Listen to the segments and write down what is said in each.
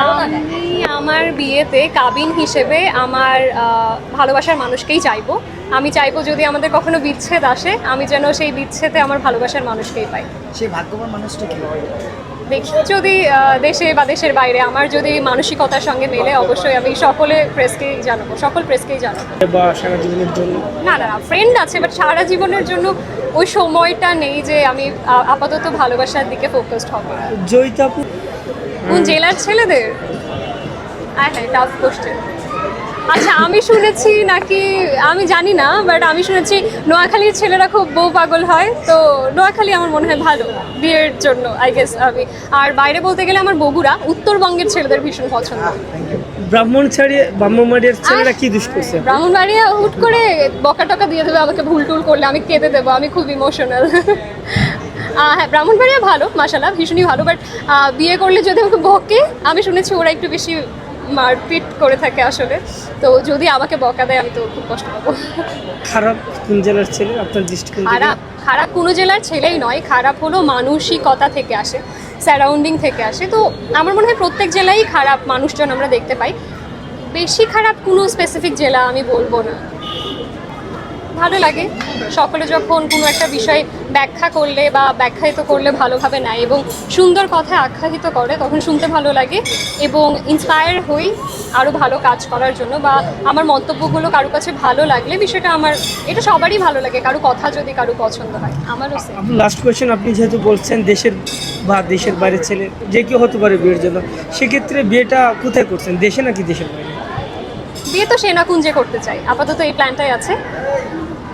আমি আমার বিয়েতে কাবিন হিসেবে আমার ভালোবাসার মানুষকেই চাইব। আমি চাইব যদি আমাদের কখনো বিচ্ছেদ আসে আমি যেন সেই বিচ্ছেদে আমার ভালোবাসার মানুষকেই পাই। সেই ভাগ্যবান মানুষটা কি? দেখি যদি দেশে বা দেশের বাইরে আমার যদি মানসিকতার সঙ্গে মেলে অবশ্যই আমি সকলে প্রেসকেই জানাব সকল প্রেসকেই জানাব। সারা জীবনের জন্য? না না না ফ্রেন্ড আছে বাট সারা জীবনের জন্য ওই সময়টা নেই যে আমি আপাতত ভালোবাসার দিকে ফোকাসড হব। জয়িতাপু কোন জেলার ছেলেদের? হ্যাঁ হ্যাঁ টাফ কোশ্চেন আচ্ছা আমি শুনেছি নাকি আমি জানি না বাট আমি শুনেছি নোয়াখালীর ছেলেরা খুব বউ পাগল হয় তো নোয়াখালী আমার মনে হয় ভালো বিয়ের জন্য আই গেস আমি। আর বাইরে বলতে গেলে আমার বগুড়া উত্তরবঙ্গের ছেলেদের ভীষণ পছন্দ। ব্রাহ্মণ ছাড়িয়ে ব্রাহ্মণবাড়িয়ার ছেলেরা কি দুষ করছে ব্রাহ্মণবাড়িয়া হুট করে বকা টকা দিয়ে দেবে আমাকে ভুল টুল করলে আমি কেঁদে দেবো আমি খুব ইমোশনাল হ্যাঁ ব্রাহ্মণবাড়িয়া ভালো মাসালা ভীষণই ভালো বাট বিয়ে করলে যদি আমাকে বকে আমি শুনেছি ওরা একটু বেশি মারপিট করে থাকে আসলে। তো যদি আমাকে বকা দেয় আমি তো খুব কষ্ট পাবো। খারাপ কোন জেলার ছেলে? আপনার দৃষ্টিকোণ খারাপ খারাপ কোনো জেলার ছেলেই নয় খারাপ হলো মানসিকতা থেকে আসে সারাউন্ডিং থেকে আসে। তো আমার মনে হয় প্রত্যেক জেলায় খারাপ মানুষজন আমরা দেখতে পাই। বেশি খারাপ কোনো স্পেসিফিক জেলা আমি বলব না। ভালো লাগে। সকলে যখন কোনো একটা বিষয় ব্যাখ্যা করলে বা ব্যাখ্যায়িত করলে ভালোভাবে নেয় এবং সুন্দর কথায় আখ্যায়িত করে তখন শুনতে ভালো লাগে এবং ইন্সপায়ার হই আরও ভালো কাজ করার জন্য বা আমার মন্তব্যগুলো কারও কাছে ভালো লাগলে বিষয়টা আমার এটা সবারই ভালো লাগে কারও কথা যদি কারও পছন্দ হয় আমারও লাস্ট কোয়েশ্চেন আপনি যেহেতু বলছেন দেশের বা দেশের বাইরের ছেলে যে কেউ হতে পারে বিয়ের জন্য সেক্ষেত্রে বিয়েটা কোথায় করছেন দেশে নাকি দেশের বাইরে? বিয়ে তো সেনাকুঞ্জে করতে চাই আপাতত এই প্ল্যানটাই আছে।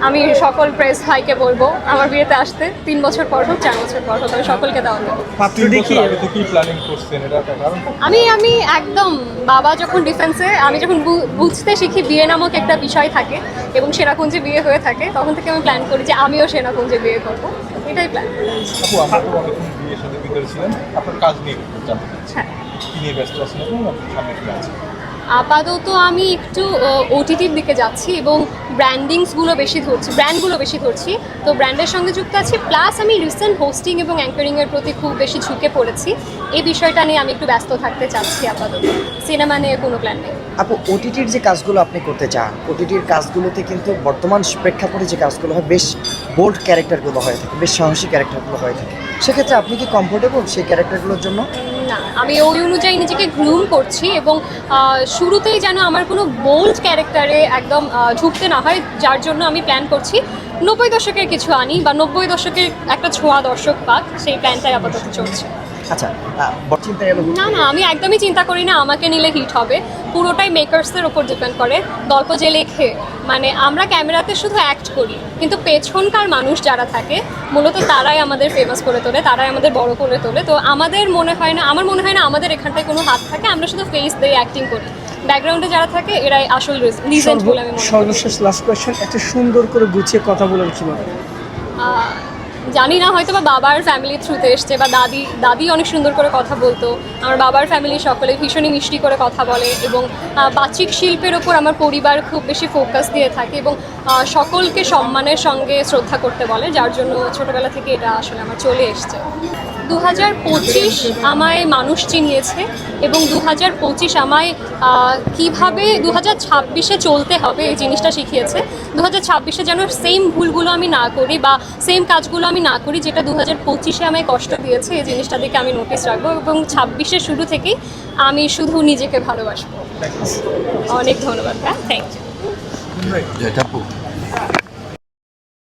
আমি সকল প্রেস ভাইকে বলব আমার বিয়েতে আসতে। তিন বছর পর হোক চার বছর পর হোক আমি সকলকে দেওয়া দেবো পাত্রটি কি আগে থেকেই প্ল্যানিং করছেন? এটা একটা কারণ? আমি আমি একদম বাবা যখন ডিফেন্সে আমি যখন বু- বুঝতে শিখি বিয়ে নামক একটা বিষয় থাকে এবং সেনাকুঞ্জে বিয়ে হয়ে থাকে তখন থেকে আমি প্ল্যান করি যে আমিও সেনাকুঞ্জে বিয়ে করব। এটাই প্ল্যান আপনার কাজ নিয়ে হ্যাঁ। নিয়ে ব্যস্ত আছেন আপনার সামনে কি আছে? আপাতত আমি একটু ওটিটির দিকে যাচ্ছি এবং ব্র্যান্ডিংসগুলো বেশি ধরছি ব্র্যান্ডগুলো বেশি ধরছি। তো ব্র্যান্ডের সঙ্গে যুক্ত আছি প্লাস আমি রিসেন্ট হোস্টিং এবং অ্যাঙ্কারিংয়ের প্রতি খুব বেশি ঝুঁকে পড়েছি। এই বিষয়টা নিয়ে আমি একটু ব্যস্ত থাকতে চাচ্ছি আপাতত। সিনেমা নিয়ে কোনো প্ল্যান নেই। আপু ওটিটির যে কাজগুলো আপনি করতে চান ওটিটির কাজগুলোতে কিন্তু বর্তমান প্রেক্ষাপটে যে কাজগুলো হয়, বেশ বোল্ড ক্যারেক্টারগুলো হয়ে থাকে, বেশ সাহসী ক্যারেক্টারগুলো হয়ে থাকে। সেক্ষেত্রে আপনি কি কমফোর্টেবল সেই ক্যারেক্টারগুলোর জন্য? না। আমি ওই অনুযায়ী নিজেকে গ্রুম করছি এবং শুরুতেই যেন আমার কোনো বোল্ড ক্যারেক্টারে একদম ঝুঁকতে না হয়, যার জন্য আমি প্ল্যান করছি নব্বই দশকের কিছু আনি বা নব্বই দশকের একটা ছোঁয়া দর্শক পাক, সেই প্ল্যানটাই আপাতত চলছে। আচ্ছা চিন্তা গেল না না আমি একদমই চিন্তা করি না আমাকে নিলে হিট হবে। পুরোটাই মেকার্সদের ওপর ডিপেন্ড করে গল্প যে লেখে। মানে আমরা ক্যামেরাতে শুধু অ্যাক্ট করি কিন্তু পেছনকার মানুষ যারা থাকে মূলত তারাই আমাদের ফেমাস করে তোলে তারাই আমাদের বড় করে তোলে। তো আমাদের মনে হয় না আমার মনে হয় না আমাদের এখানটায় কোনো হাত থাকে আমরা শুধু ফেস দিয়ে অ্যাক্টিং করি। ব্যাকগ্রাউন্ডে যারা থাকে এরাই আসল লিজেন্ড বলে আমি সর্বশেষ লাস্ট কোয়েশ্চেন এত সুন্দর করে গুছিয়ে কথা বলেন কীভাবে জানি না, হয়তো বা বাবার ফ্যামিলির থ্রুতে এসছে বা দাদি দাদি অনেক সুন্দর করে কথা বলতো। আমার বাবার ফ্যামিলি সকলে ভীষণই মিষ্টি করে কথা বলে এবং বাচিক শিল্পের ওপর আমার পরিবার খুব বেশি ফোকাস দিয়ে থাকে এবং সকলকে সম্মানের সঙ্গে শ্রদ্ধা করতে বলে, যার জন্য ছোটোবেলা থেকে এটা আসলে আমার চলে এসছে। দু হাজার পঁচিশ আমায় মানুষ চিনিয়েছে এবং দু হাজার পঁচিশ আমায় কীভাবে দু হাজার ছাব্বিশে চলতে হবে এই জিনিসটা শিখিয়েছে। দু হাজার ছাব্বিশে যেন সেম ভুলগুলো আমি না করি বা সেম কাজগুলো আমি না করি যেটা দু হাজার পঁচিশে আমায় কষ্ট দিয়েছে, এই জিনিসটা দিকে আমি নোটিস রাখব এবং ছাব্বিশের শুরু থেকেই আমি শুধু নিজেকে ভালোবাসবো। অনেক ধন্যবাদ হ্যাঁ থ্যাংক ইউ